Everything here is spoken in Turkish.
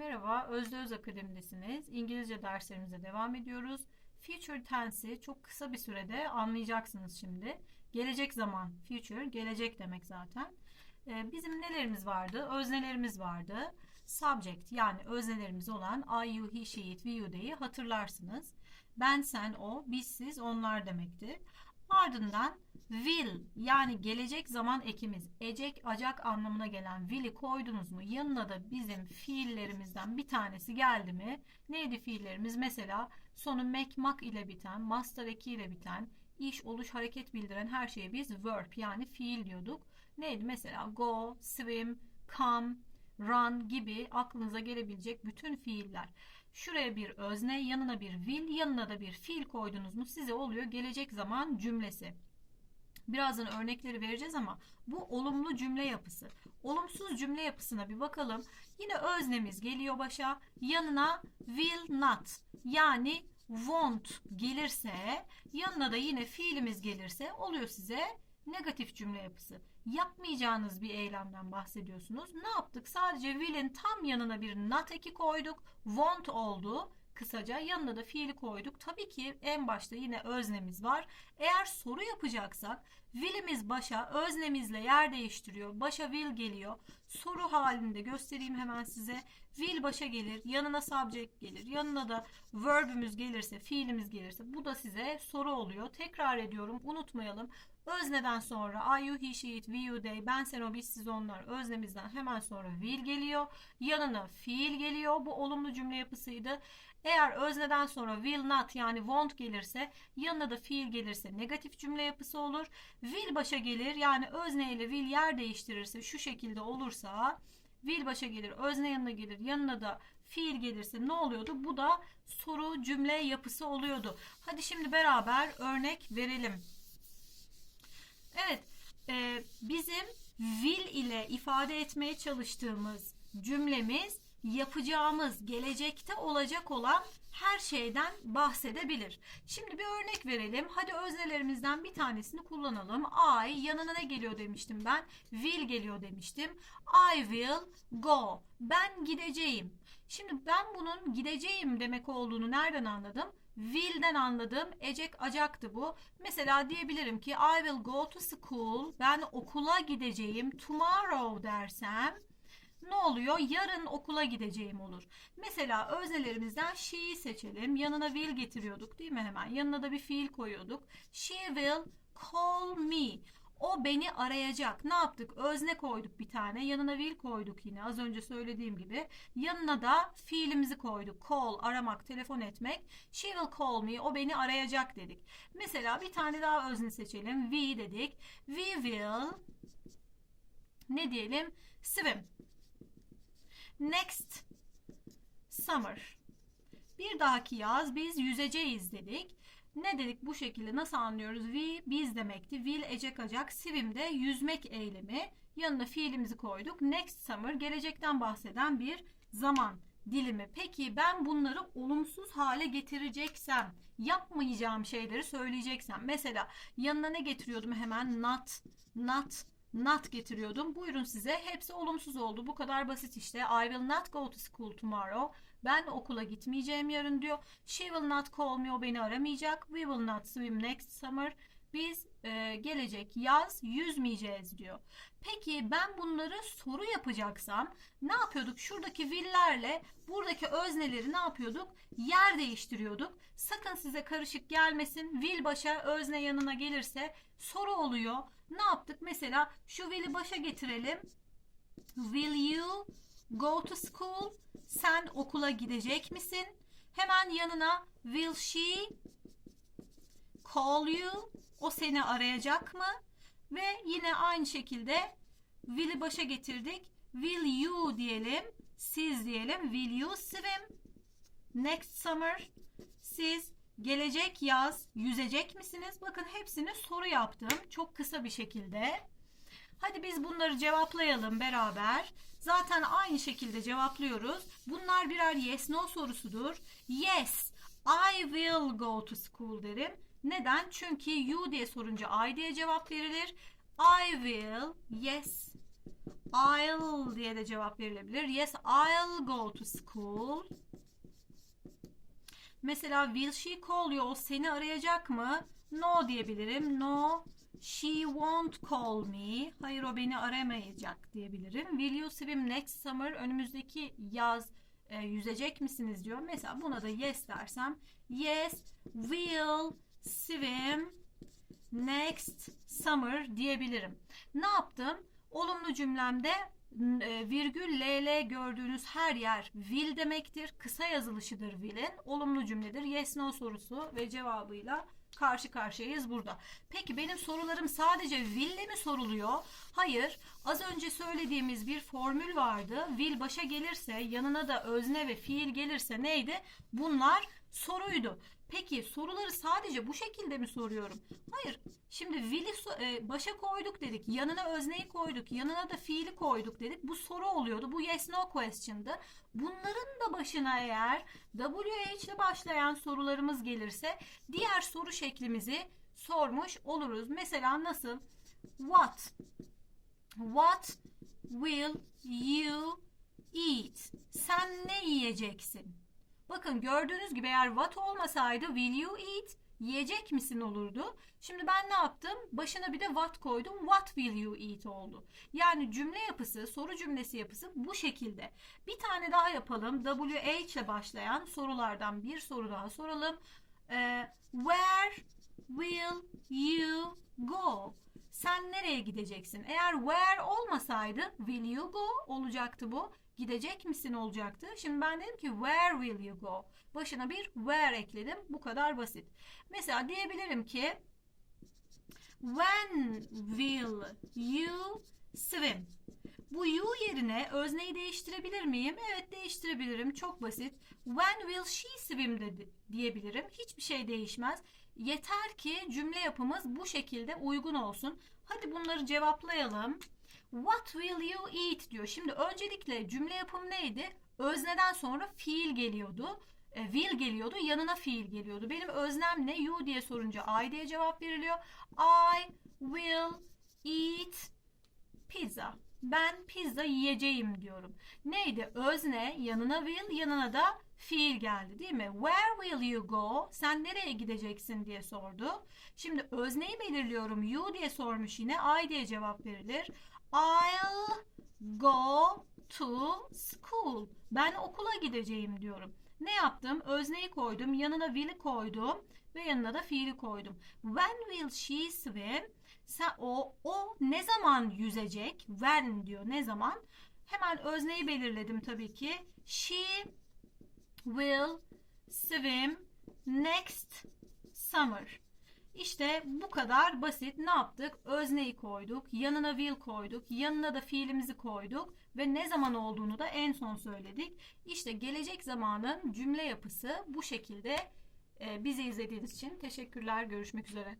Merhaba, Özde Öz Akademi'desiniz. İngilizce derslerimize devam ediyoruz. Future tense'i çok kısa bir sürede anlayacaksınız şimdi. Gelecek zaman, future, gelecek demek zaten. Ee, bizim nelerimiz vardı? Öznelerimiz vardı. Subject yani öznelerimiz olan I, you, he, she, it, we, you deyi hatırlarsınız. Ben, sen, o, biz, siz, onlar demekti. Ardından will yani gelecek zaman ekimiz ecek acak anlamına gelen will'i koydunuz mu? Yanına da bizim fiillerimizden bir tanesi geldi mi? Neydi fiillerimiz? Mesela sonu make mak ile biten, master eki ile biten, iş, oluş, hareket bildiren her şeye biz verb yani fiil diyorduk. Neydi? Mesela go, swim, come, run gibi aklınıza gelebilecek bütün fiiller. Şuraya bir özne, yanına bir will, yanına da bir fiil koydunuz mu size oluyor gelecek zaman cümlesi. Birazdan örnekleri vereceğiz ama bu olumlu cümle yapısı. Olumsuz cümle yapısına bir bakalım. Yine öznemiz geliyor başa. Yanına will not yani won't gelirse yanına da yine fiilimiz gelirse oluyor size negatif cümle yapısı. Yapmayacağınız bir eylemden bahsediyorsunuz. Ne yaptık? Sadece will'in tam yanına bir not eki koyduk. Want oldu kısaca. Yanına da fiili koyduk. Tabii ki en başta yine öznemiz var. Eğer soru yapacaksak will'imiz başa, öznemizle yer değiştiriyor. Başa will geliyor. Soru halinde göstereyim hemen size. Will başa gelir, yanına subject gelir. Yanına da verb'ümüz gelirse, fiilimiz gelirse bu da size soru oluyor. Tekrar ediyorum, unutmayalım. Özneden sonra I, you, he, she, it, we, you, they, ben, sen, o, biz, siz, onlar öznemizden hemen sonra will geliyor. Yanına fiil geliyor. Bu olumlu cümle yapısıydı. Eğer özneden sonra will not yani won't gelirse yanına da fiil gelirse negatif cümle yapısı olur. Will başa gelir yani özne ile will yer değiştirirse şu şekilde olursa will başa gelir özne yanına gelir yanına da fiil gelirse ne oluyordu? Bu da soru cümle yapısı oluyordu. Hadi şimdi beraber örnek verelim. Evet, e, bizim will ile ifade etmeye çalıştığımız cümlemiz yapacağımız, gelecekte olacak olan her şeyden bahsedebilir. Şimdi bir örnek verelim. Hadi öznelerimizden bir tanesini kullanalım. I yanına ne geliyor demiştim ben? Will geliyor demiştim. I will go. Ben gideceğim. Şimdi ben bunun gideceğim demek olduğunu nereden anladım? Will'den anladığım ecek acaktı bu. Mesela diyebilirim ki I will go to school. Ben okula gideceğim. Tomorrow dersem ne oluyor? Yarın okula gideceğim olur. Mesela öznelerimizden she'yi seçelim. Yanına will getiriyorduk değil mi hemen? Yanına da bir fiil koyuyorduk. She will call me. O beni arayacak. Ne yaptık? Özne koyduk bir tane. Yanına will koyduk yine. Az önce söylediğim gibi. Yanına da fiilimizi koyduk. Call, aramak, telefon etmek. She will call me. O beni arayacak dedik. Mesela bir tane daha özne seçelim. We dedik. We will ne diyelim? Swim. Next summer. Bir dahaki yaz biz yüzeceğiz dedik. Ne dedik bu şekilde nasıl anlıyoruz? We biz demekti. Will ecek acak. Swim de yüzmek eylemi. Yanına fiilimizi koyduk. Next summer gelecekten bahseden bir zaman dilimi. Peki ben bunları olumsuz hale getireceksem, yapmayacağım şeyleri söyleyeceksem. Mesela yanına ne getiriyordum hemen? Not, not, not getiriyordum. Buyurun size hepsi olumsuz oldu. Bu kadar basit işte. I will not go to school tomorrow. Ben okula gitmeyeceğim yarın diyor. She will not call me. O beni aramayacak. We will not swim next summer. Biz e, gelecek yaz yüzmeyeceğiz diyor. Peki ben bunları soru yapacaksam ne yapıyorduk? Şuradaki will'lerle buradaki özneleri ne yapıyorduk? Yer değiştiriyorduk. Sakın size karışık gelmesin. Will başa özne yanına gelirse soru oluyor. Ne yaptık? Mesela şu will'i başa getirelim. Will you go to school? Sen okula gidecek misin? Hemen yanına will she call you? O seni arayacak mı? Ve yine aynı şekilde will'i başa getirdik. Will you diyelim. Siz diyelim. Will you swim? Next summer. Siz gelecek yaz yüzecek misiniz? Bakın hepsini soru yaptım. Çok kısa bir şekilde. Hadi biz bunları cevaplayalım beraber. Zaten aynı şekilde cevaplıyoruz. Bunlar birer yes no sorusudur. Yes, I will go to school derim. Neden? Çünkü you diye sorunca I diye cevap verilir. I will, yes, I'll diye de cevap verilebilir. Yes, I'll go to school. Mesela will she call you? O seni arayacak mı? No diyebilirim. No, she won't call me. Hayır o beni aramayacak diyebilirim. Will you swim next summer? Önümüzdeki yaz e, yüzecek misiniz diyor. Mesela buna da yes dersem. Yes, will swim next summer diyebilirim. Ne yaptım? Olumlu cümlemde e, virgül ll gördüğünüz her yer will demektir. Kısa yazılışıdır will'in. Olumlu cümledir. Yes no sorusu ve cevabıyla karşı karşıyayız burada. Peki benim sorularım sadece will ile mi soruluyor? Hayır. Az önce söylediğimiz bir formül vardı. Will başa gelirse yanına da özne ve fiil gelirse neydi? Bunlar soruydu. Peki soruları sadece bu şekilde mi soruyorum? Hayır. Şimdi will'i e, başa koyduk dedik. Yanına özneyi koyduk. Yanına da fiili koyduk dedik. Bu soru oluyordu. Bu yes no question'dı. Bunların da başına eğer WH ile başlayan sorularımız gelirse diğer soru şeklimizi sormuş oluruz. Mesela nasıl? What? What will you eat? Sen ne yiyeceksin? Bakın gördüğünüz gibi eğer what olmasaydı will you eat yiyecek misin olurdu. Şimdi ben ne yaptım? Başına bir de what koydum. What will you eat oldu. Yani cümle yapısı, soru cümlesi yapısı bu şekilde. Bir tane daha yapalım. WH ile başlayan sorulardan bir soru daha soralım. Ee, where will you go? Sen nereye gideceksin? Eğer where olmasaydı will you go olacaktı bu. Gidecek misin olacaktı. Şimdi ben dedim ki where will you go? Başına bir where ekledim. Bu kadar basit. Mesela diyebilirim ki when will you swim? Bu you yerine özneyi değiştirebilir miyim? Evet değiştirebilirim. Çok basit. When will she swim de diyebilirim. Hiçbir şey değişmez. Yeter ki cümle yapımız bu şekilde uygun olsun. Hadi bunları cevaplayalım. What will you eat diyor. Şimdi öncelikle cümle yapım neydi? Özneden sonra fiil geliyordu. E, will geliyordu. Yanına fiil geliyordu. Benim öznem ne? You diye sorunca I diye cevap veriliyor. I will eat pizza. Ben pizza yiyeceğim diyorum. Neydi? Özne yanına will yanına da fiil geldi değil mi? Where will you go? Sen nereye gideceksin diye sordu. Şimdi özneyi belirliyorum. You diye sormuş yine. I diye cevap verilir. I'll go to school. Ben okula gideceğim diyorum. Ne yaptım? Özneyi koydum. Yanına will'i koydum. Ve yanına da fiili koydum. When will she swim? Sen, o, o ne zaman yüzecek? When diyor. Ne zaman? Hemen özneyi belirledim tabii ki. She will swim next summer. İşte bu kadar basit. Ne yaptık? Özneyi koyduk, yanına will koyduk, yanına da fiilimizi koyduk ve ne zaman olduğunu da en son söyledik. İşte gelecek zamanın cümle yapısı bu şekilde. Ee, bizi izlediğiniz için teşekkürler. Görüşmek üzere.